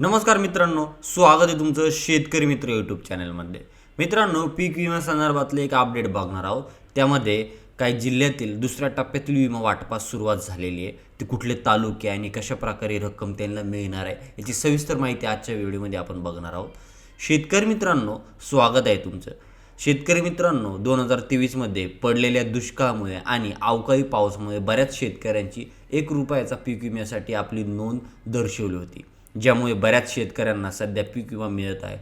नमस्कार मित्रांनो स्वागत आहे तुमचं शेतकरी मित्र यूट्यूब चॅनलमध्ये मित्रांनो पीक विमा संदर्भातले एक अपडेट बघणार आहोत. त्यामध्ये काही जिल्ह्यातील दुसऱ्या टप्प्यातील विमा वाटपास सुरुवात झालेली आहे. ते कुठले तालुके आणि कशा प्रकारे रक्कम त्यांना मिळणार आहे याची सविस्तर माहिती आजच्या व्हिडिओमध्ये आपण बघणार आहोत. शेतकरी मित्रांनो स्वागत आहे तुमचं. शेतकरी मित्रांनो दोन हजार तेवीसमध्ये पडलेल्या दुष्काळामुळे आणि अवकाळी पावसामुळे बऱ्याच शेतकऱ्यांची एक रुपयाचा पीक विम्यासाठी आपली नोंद दर्शवली होती. ज्यामुळे बऱ्याच शेतकऱ्यांना सध्या पीक विमा मिळत आहे.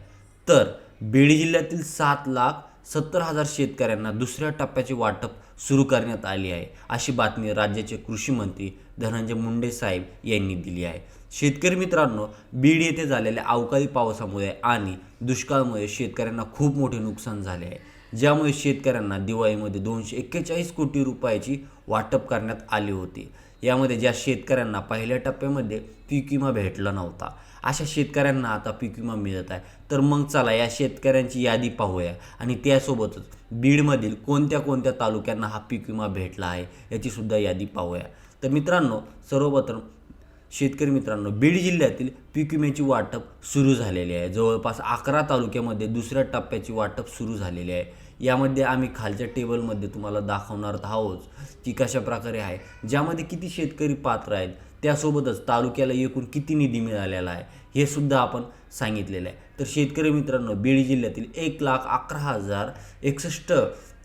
तर बीड जिल्ह्यातील सात लाख सत्तर हजार शेतकऱ्यांना दुसऱ्या टप्प्याचे वाटप सुरू करण्यात आले आहे अशी बातमी राज्याचे कृषी मंत्री धनंजय मुंडे साहेब यांनी दिली आहे. शेतकरी मित्रांनो बीड येथे झालेल्या अवकाळी पावसामुळे आणि दुष्काळामुळे शेतकऱ्यांना खूप मोठे नुकसान झाले आहे. ज्यामुळे शेतकऱ्यांना दिवाळीमध्ये दोनशे एक्केचाळीस कोटी रुपयाची वाटप करण्यात आली होती. यामध्ये ज्या शेतकऱ्यांना पहिल्या टप्प्यामध्ये पीक विमा भेटला नव्हता अशा शेतकऱ्यांना आता पीक विमा मिळत आहे. तर मग चला या शेतकऱ्यांची यादी पाहूया आणि त्यासोबतच बीडमधील कोणत्या कोणत्या तालुक्यांना हा पीक विमा भेटला आहे याची सुद्धा यादी पाहूया. तर मित्रांनो सर्वप्रथम शेतकरी मित्रांनो बीड जिल्ह्यातील पीक विम्याची वाटप सुरू झालेली आहे. जवळपास अकरा तालुक्यामध्ये दुसऱ्या टप्प्याची वाटप सुरू झालेली आहे. यामध्ये आम्ही खालच्या टेबलमध्ये तुम्हाला दाखवणार आहोत की कशा प्रकारे आहे. ज्यामध्ये किती शेतकरी पात्र आहेत त्यासोबतच तालुक्याला एकूण किती निधी मिळालेला आहे हे सुद्धा आपण सांगितलेलं आहे. तर शेतकरी मित्रांनो बीड जिल्ह्यातील एक लाख अकरा हजार एकसष्ट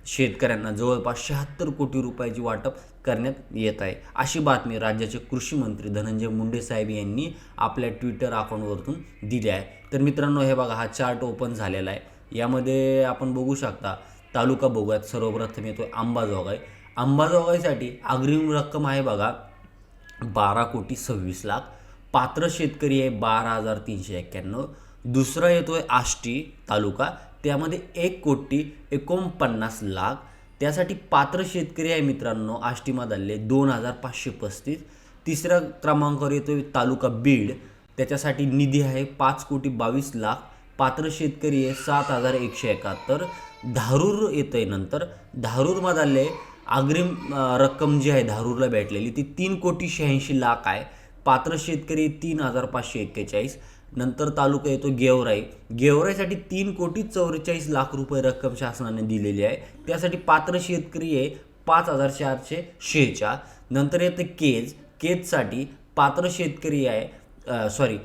शेतकऱ्यांना जवळपास शहात्तर कोटी रुपयाची वाटप करण्यात येत आहे. अशी बातमी राज्याचे कृषी मंत्री धनंजय मुंडे साहेब यांनी आपल्या ट्विटर अकाउंटवरतून दिली आहे. तर मित्रांनो हे बघा हा चार्ट ओपन झालेला आहे. यामध्ये आपण बघू शकता तालुका बघूयात. सर्वप्रथम येतो अंबाजोगाई. अंबाजोगाईसाठी अग्रिम रक्कम आहे बघा बारा कोटी सव्वीस लाख. पात्र शेतकरी आहे बारा हजार तीनशे एक्क्याण्णव. दुसरा येतो आहे आष्टी तालुका. त्यामध्ये एक कोटी एकोणपन्नास लाख. त्यासाठी पात्र शेतकरी आहे मित्रांनो आष्टीमधले दोन हजार पाचशे पस्तीस. तिसऱ्या क्रमांकावर येतो आहे तालुका बीड. त्याच्यासाठी निधी आहे पाच कोटी बावीस लाख. पात्र शेतकरी आहे सात हजार एकशे एकाहत्तर. धारूर येतं आहे नंतर धारूरमधले अग्रिम रक्कम जी आहे धारूरला भेटलेली ती तीन कोटी शहाऐंशी लाख आहे. पात्र शेतकरी तीन हजार पाचशे एक्केचाळीस. नंतर तालुका येतो गेवराई. गेवराईसाठी तीन कोटी चौवेचाळीस लाख रुपये रक्कम शासनाने दिलेली आहे. त्यासाठी पात्र शेतकरी आहे पाच हजार चारशे शेच्या नंतर येतं केज. केजसाठी पात्र शेतकरी आहे सॉरी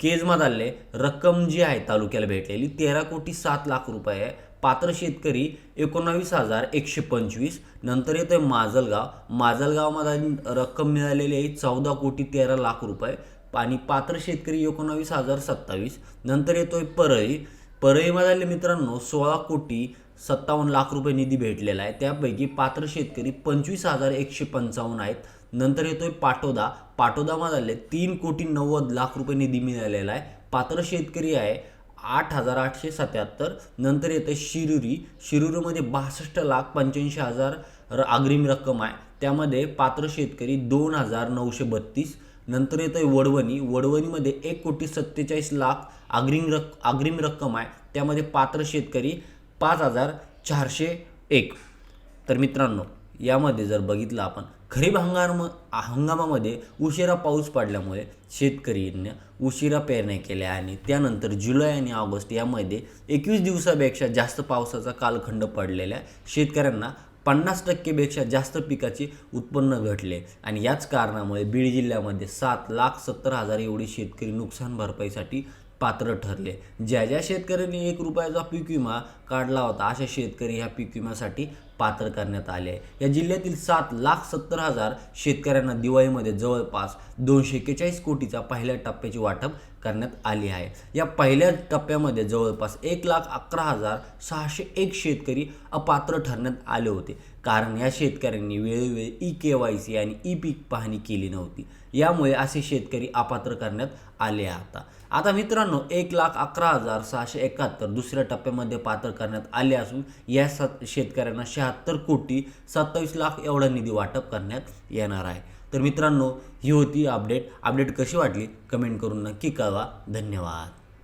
केजमधले रक्कम जी आहे तालुक्याला भेटलेली तेरा कोटी सात लाख रुपये आहे. पात्र शेतकरी एकोणावीस हजार एकशे पंचवीस. नंतर येतं आहे माजलगाव. माजलगावमध्ये रक्कम मिळालेली आहे चौदा कोटी तेरा लाख रुपये. आणि पात्र शेतकरी एकोणावीस हजार सत्तावीस. नंतर येतोय परळी. परळीमधले मित्रांनो सोळा कोटी सत्तावन्न लाख रुपये निधी भेटलेला आहे. त्यापैकी पात्र शेतकरी पंचवीस हजार एकशे पंचावन्न आहेत. नंतर येतोय पाटोदा. पाटोदामधले तीन कोटी नव्वद लाख रुपये निधी मिळालेला आहे. पात्र शेतकरी आहे आठ हजार आठशे सत्याहत्तर. नंतर येतं शिरुरी. शिरुरीमध्ये बासष्ट लाख पंच्याऐंशी हजार र अग्रिम रक्कम आहे. त्यामध्ये पात्र शेतकरी दोन हजार नऊशे बत्तीस. नंतर येतं आहे वडवणी. वडवणीमध्ये एक कोटी सत्तेचाळीस लाख अग्रिम रक् अग्रिम रक्कम आहे. त्यामध्ये पात्र शेतकरी पाच हजार चारशे एक. तर मित्रांनो यामध्ये जर बघितलं आपण खरीप हंगाम हंगामामध्ये उशिरा पाऊस पडल्यामुळे शेतकऱ्यांनी उशिरा पेरण्या केल्या आणि त्यानंतर जुलै आणि ऑगस्ट यामध्ये एकवीस दिवसापेक्षा जास्त पावसाचा कालखंड पडलेल्या शेतकऱ्यांना पन्नास टक्केपेक्षा जास्त पिकाचे उत्पन्न घटले. आणि याच कारणामुळे बीड जिल्ह्यामध्ये सात लाख सत्तर हजार एवढे शेतकरी नुकसान भरपाईसाठी पात्र ठरले. ज्या ज्या शेतकऱ्यांनी एक रुपयाचा पीक विमा काढला होता अशा शेतकरी ह्या पीक विम्यासाठी पात्र करण्यात आले. आहे या जिल्ह्यातील सात लाख सत्तर हजार शेतकऱ्यांना दिवाळीमध्ये जवळपास दोनशे एक्केचाळीस कोटीचा पहिल्या टप्प्याची वाटप करण्यात आली आहे. या पहिल्या टप्प्यामध्ये जवळपास एक लाख अकरा हजार सहाशे एक शेतकरी अपात्र ठरण्यात आले होते. कारण या शेतकऱ्यांनी वेळोवेळी ई के वाय सी आणि ई पीक पाहणी केली नव्हती. यामुळे असे शेतकरी अपात्र करण्यात आले आता. आता मित्रांनो एक लाख अकरा हजार सहाशे एकाहत्तर दुसऱ्या टप्प्यामध्ये पात्र करण्यात आले असून या स शेतकऱ्यांना शहात्तर कोटी सत्तावीस लाख एवढा निधी वाटप करण्यात येणार आहे. तर मित्रांनो ही होती अपडेट अपडेट कशी वाटली? कमेंट करून नक्की कळवा. धन्यवाद.